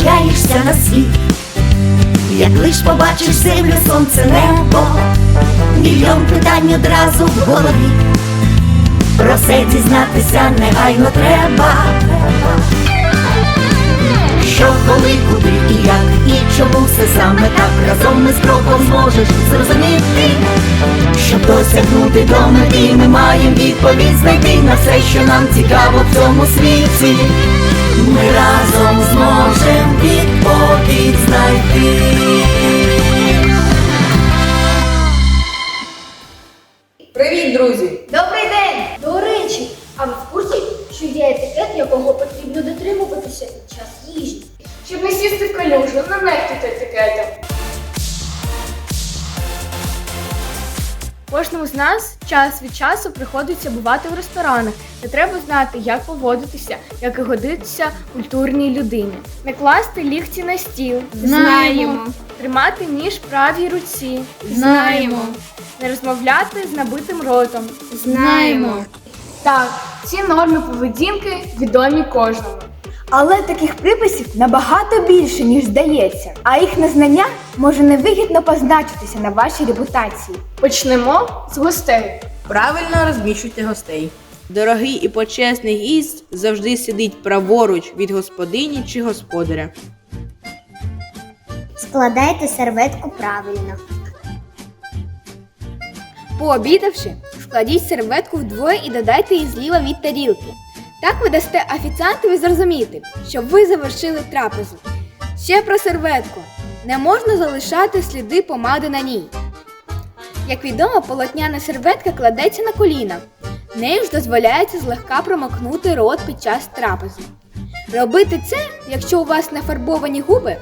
з'являєшся на світ, як лиш побачиш землю, сонце, небо, мільйон питань одразу в голові. Про все дізнатися негайно треба. Що, коли, куди і як, і чому все саме так разом ми з кроком зможеш зрозуміти, щоб досягнути до мети, ми маємо відповідь знайти на все, що нам цікаво в цьому світі. Ми разом зможемо відповідь знайти. Привіт, друзі! Добрий день! До речі, а ви в курсі, що є етикет, якого потрібно дотримуватися під час їжі? Щоб не сісти в калюжу, не нехтуйте етикетом. Кожному з нас час від часу приходиться бувати в ресторанах, де треба знати, як поводитися, як і годитися культурній людині. Не класти лікті на стіл. Знаємо. Тримати ніж в правій руці. Знаємо. Не розмовляти з набитим ротом. Знаємо. Так, ці норми поведінки відомі кожному. Але таких приписів набагато більше, ніж здається, а їх незнання може невигідно позначитися на вашій репутації. Почнемо з гостей. Правильно розміщуйте гостей. Дорогий і почесний гість завжди сидить праворуч від господині чи господаря. Складайте серветку правильно. Пообідавши, складіть серветку вдвоє і додайте її зліва від тарілки. Так ви дасте офіціантові зрозуміти, що ви завершили трапезу. Ще про серветку. Не можна залишати сліди помади на ній. Як відомо, полотняна серветка кладеться на коліна. Нею ж дозволяється злегка промокнути рот під час трапези. Робити це, якщо у вас нафарбовані губи,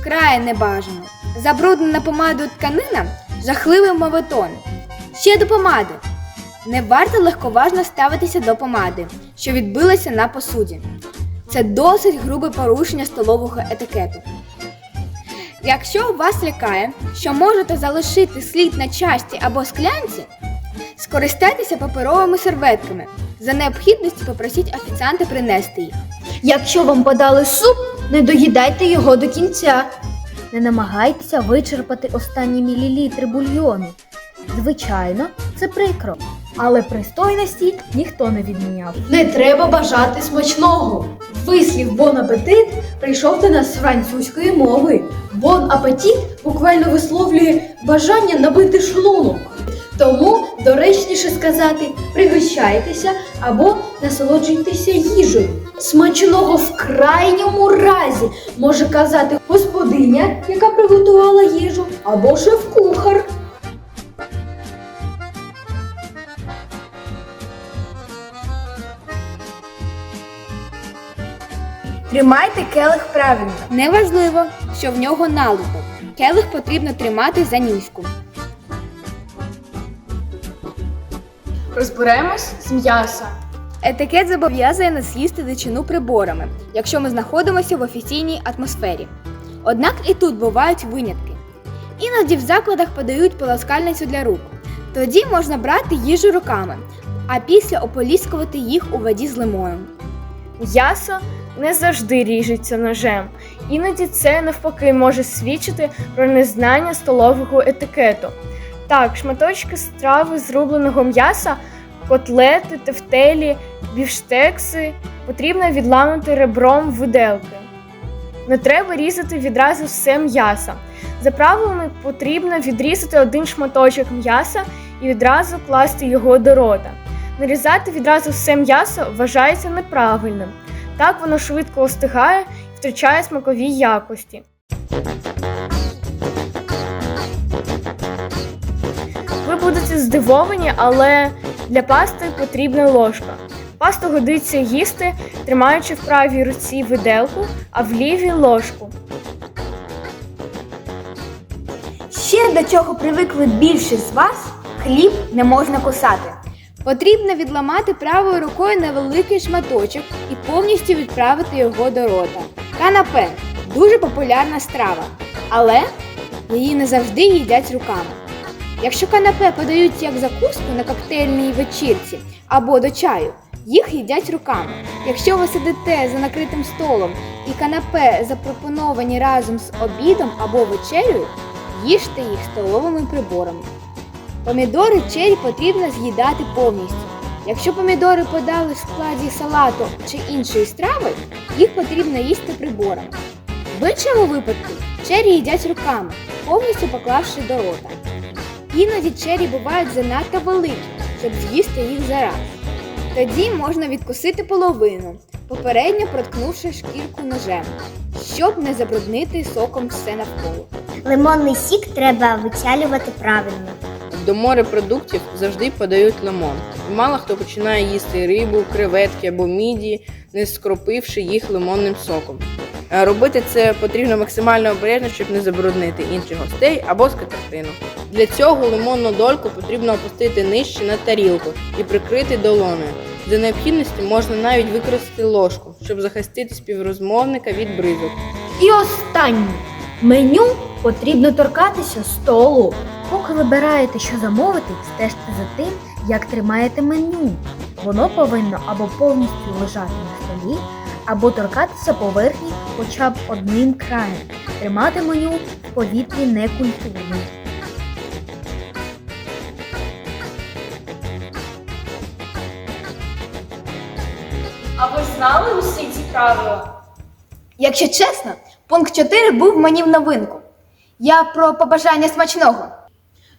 вкрай небажано. Забруднена помадою тканина жахливий моветон. Ще до помади. Не варто легковажно ставитися до помади, що відбилася на посуді. Це досить грубе порушення столового етикету. Якщо вас лякає, що можете залишити слід на часті або склянці, скористайтеся паперовими серветками. За необхідності попросіть офіціанта принести їх. Якщо вам подали суп, не доїдайте його до кінця. Не намагайтеся вичерпати останні мілілітри бульйону. Звичайно, це прикро, але пристойності ніхто не відміняв. Не треба бажати смачного. Вислів бон апетит прийшов до нас з французької мови. Бон апетит буквально висловлює бажання набити шлунок. Тому доречніше сказати пригощайтеся або насолоджуйтеся їжею. Смачного в крайньому разі може казати господиня, яка приготувала їжу, або шеф-кухар. Тримайте келих правильно. Неважливо, що в нього налупок. Келих потрібно тримати за ніжку. Розберемось з м'яса. Етикет зобов'язує нас їсти дичину приборами, якщо ми знаходимося в офіційній атмосфері. Однак і тут бувають винятки. Іноді в закладах подають полоскальницю для рук. Тоді можна брати їжу руками, а після ополіскувати їх у воді з лимоном. М'ясо не завжди ріжеться ножем. Іноді це навпаки може свідчити про незнання столового етикету. Так, шматочки страви з рубленого м'яса, котлети, тефтелі, бівштекси потрібно відламати ребром виделки. Не треба різати відразу все м'ясо. За правилами потрібно відрізати один шматочок м'яса і відразу класти його до рота. Нарізати відразу все м'ясо вважається неправильним. Так воно швидко остигає і втрачає смакові якості. Ви будете здивовані, але для пасти потрібна ложка. Пасту годиться їсти, тримаючи в правій руці виделку, а в лівій ложку. Ще до чого привикли більшість з вас, хліб не можна кусати. Потрібно відламати правою рукою невеликий шматочок і повністю відправити його до рота. Канапе дуже популярна страва, але її не завжди їдять руками. Якщо канапе подають як закуску на коктейльній вечірці або до чаю, Їх їдять руками. Якщо ви сидите за накритим столом і канапе запропоновані разом з обідом або вечерею, їжте їх столовими приборами. Помідори чері потрібно з'їдати повністю. Якщо помідори подали в складі салату чи іншої страви, їх потрібно їсти приборами. В іншому випадку чері їдять руками, повністю поклавши до рота. Іноді чері бувають занадто великі, щоб з'їсти їх зараз. Тоді можна відкусити половину, попередньо проткнувши шкірку ножем, щоб не забруднити соком все навколо. Лимонний сік треба вичалювати правильно. До морепродуктів завжди подають лимон. Мало хто починає їсти рибу, креветки або мідії, не скропивши їх лимонним соком. Е, Робити це потрібно максимально обережно, щоб не забруднити інших гостей або скатертину. Для цього лимонну дольку потрібно опустити нижче на тарілку і прикрити долоною. За необхідності можна навіть використати ложку, щоб захистити співрозмовника від бризок. І останнє. Меню потрібно торкатися столу. Поки вибираєте, що замовити, стежте за тим, як тримаєте меню. Воно повинно або повністю лежати на столі, або торкатися поверхні хоча б одним краєм. Тримати меню в повітрі не культурно. А ви знали усі ці правила? Якщо чесно, пункт 4 був мені в новинку. Я про побажання смачного.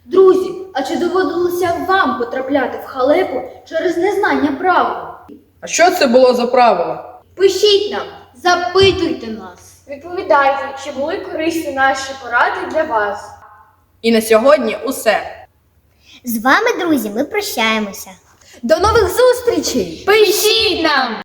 Друзі, а чи доводилося вам потрапляти в халепу через незнання правил? А що це було за правило? Пишіть нам, запитуйте нас. Відповідайте, чи були корисні наші поради для вас. І на сьогодні усе. З вами, друзі, ми прощаємося. До нових зустрічей! Пишіть нам!